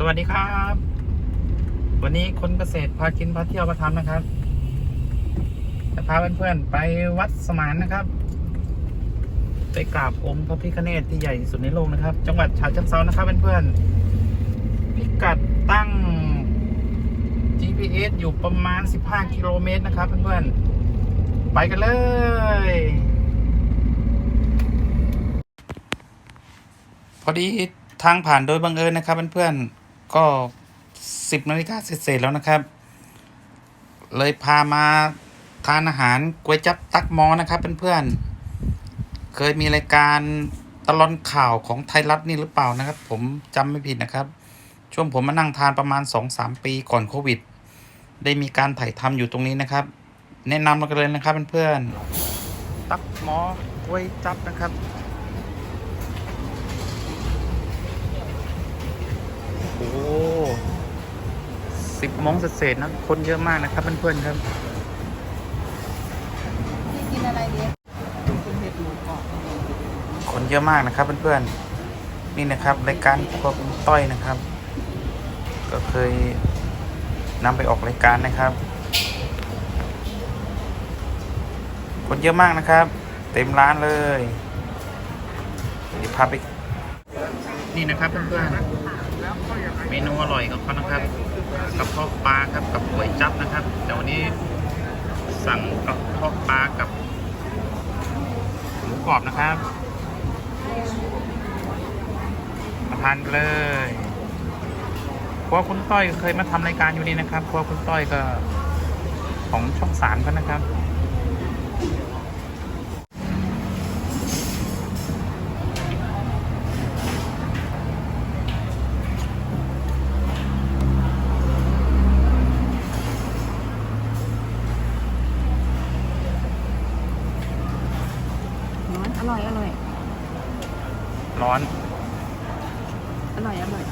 สวัสดีครับ วันนี้คนเกษตรพากินพาเที่ยวมาทำนะครับ จะพาเพื่อนๆไปวัดสมานนะครับ ไปกราบองค์พระพิฆเนศที่ใหญ่ที่สุดในโลกนะครับ จังหวัดฉะเชิงเทรานะครับเพื่อนๆพิกัดตั้ง GPS อยู่ประมาณ 15 กิโลเมตรนะครับ เพื่อนๆไปกันเลยพอดีทางผ่านโดยบังเอิญนะครับเพื่อนๆ ก็สิบนาฬิกาเสร็จแล้วนะครับ เลยพามาทานอาหารก๋วยจับตักมอนะครับเพื่อนๆเคยมีรายการตลอนข่าวของไทยรัฐนี่หรือเปล่านะครับ ผมจำไม่ผิดนะครับ ช่วงผมมานั่งทานประมาณ 2-3 ปีก่อนโควิด ได้มีการถ่ายทำอยู่ตรงนี้นะครับ แนะนำมากันเลยนะครับเพื่อนๆตักหมอก๋วยจับนะครับ โอ้ สิบโมงเศษๆนะคนเยอะมากนะครับเพื่อนๆครับ พี่กินอะไรดีคนเยอะมากนะครับเพื่อนๆนี่นะครับรายการครัวคุณต้อยนะครับ ก็เคยนำไปออกรายการนะครับ คนเยอะมากนะครับ เต็มร้านเลยเดี๋ยวพาไปนี่นะครับเพื่อนๆ เมนูอร่อยของเขานะครับกระเพาะปลาครับกับก๋วยจับนะครับ แต่วันนี้สั่งกระเพาะปลากับหมูกรอบนะครับมาทานเลยครัวคุณต้อยเคยมาทำรายการอยู่นี่นะครับครัวคุณต้อยก็ของช่องสามเขานะครับ อร่อยอร่อย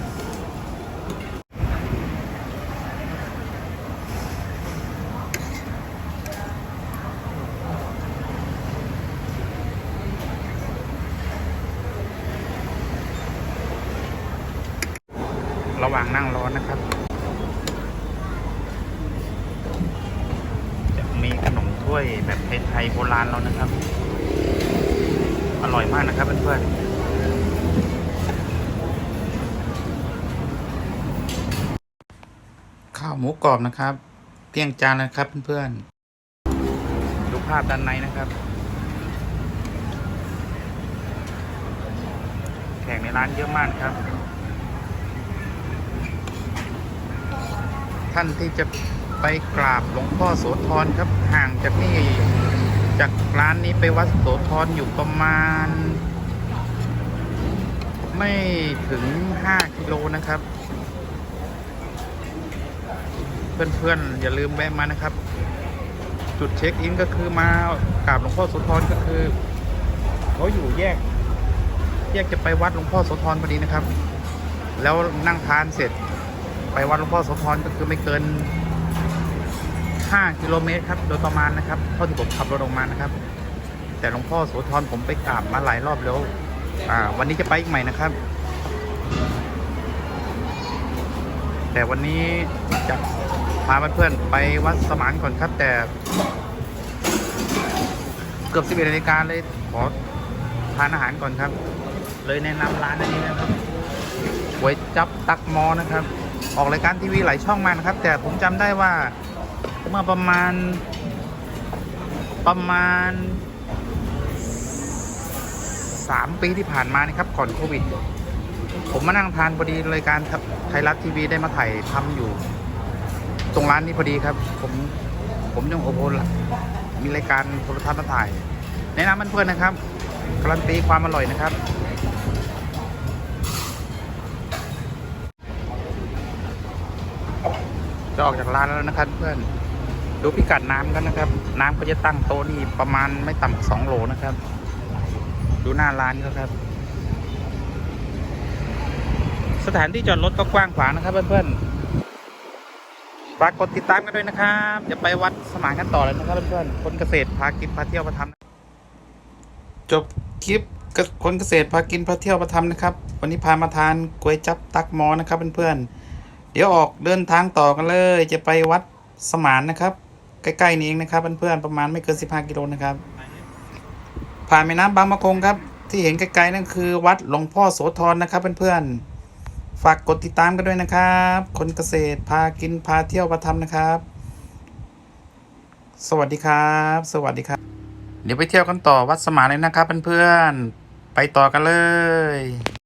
ระหว่างนั่งร้อนนะครับ จะมีขนมถ้วยแบบไทยๆโบราณเรานะครับ อร่อยมากนะครับเพื่อนๆ ข้าวหมูกรอบนะครับ เที่ยงจานนะครับเพื่อนๆดูภาพด้านในนะครับแขกในร้านเยอะมากครับ ท่านที่จะไปกราบหลวงพ่อโสธรครับ ห่างจากนี่จากร้านนี้ไปวัดโสธรอยู่ประมาณ ไม่ถึง 5 กิโลนะครับ เพื่อนๆ อย่าลืมแวะมานะครับ จุดเช็คอินก็คือมากราบหลวงพ่อโสธรก็คือเขาอยู่แยก แยกจะไปวัดหลวงพ่อโสธรพอดีนะครับ แล้วนั่งทานเสร็จ ไปวัดหลวงพ่อโสธรก็คือไม่เกิน 5 กิโลเมตรครับ โดยประมาณนะครับเท่าที่ผมขับรถออกมานะครับ แต่หลวงพ่อโสธรผมไปกราบมาหลายรอบแล้ววันนี้จะไปอีกใหม่นะครับ แต่วันนี้จะ พาเพื่อนๆไปวัดสมานก่อนครับแต่ เกือบ11นาฬิกาเลยขอทานอาหารก่อนครับ เลยแนะนำร้านนี้นะครับก๋วยจับตักมอนะครับ ออกรายการทีวีหลายช่องมานะครับ แต่ผมจำได้ว่าเมื่อประมาณประมาณสามปีที่ผ่านมานะครับก่อนโควิด ผมมานั่งทานพอดีรายการไทยรัฐทีวีได้มาถ่ายทำอยู่ ตรงร้านนี้พอดีครับ ผมผมยังโอโหมีรายการโทรทัศน์มาถ่าย แนะนำเพื่อนๆนะครับการันตีความอร่อยนะครับจะออกจากร้านแล้วนะครับเพื่อนดูพิกัดน้ำกันนะครับ น้ำก็จะตั้งโต๊ะนี่ประมาณไม่ต่ำกว่าสองโหลนะครับ ดูหน้าร้านเขาครับ สถานที่จอดรถก็กว้างขวางนะครับเพื่อนๆ ฝากกดติดตามกันด้วยนะครับอย่าไปวัดสมานกันต่อเลยนะครับเพื่อนๆคนเกษตรพากินพาเที่ยวมาทำจบคลิปคนเกษตรพากินพาเที่ยวมาทำนะครับ วันนี้พามาทานก๋วยจับตักหมอนะครับเพื่อนๆเดี๋ยวออกเดินทางต่อกันเลย จะไปวัดสมานนะครับ ใกล้ๆนี้เองนะครับเพื่อนๆประมาณไม่เกิน 15 กิโลนะครับ ผ่านแม่น้ำบางมะคงครับ ที่เห็นไกลๆนั่นคือวัดหลวงพ่อโสธรนะครับเพื่อนๆ ฝากกดติดตามกันด้วยนะครับ คนเกษตรพากินพาเที่ยวพาทำนะครับ สวัสดีครับ สวัสดีครับ เดี๋ยวไปเที่ยวกันต่อวัดสมานเลยนะครับเพื่อนๆไปต่อกันเลย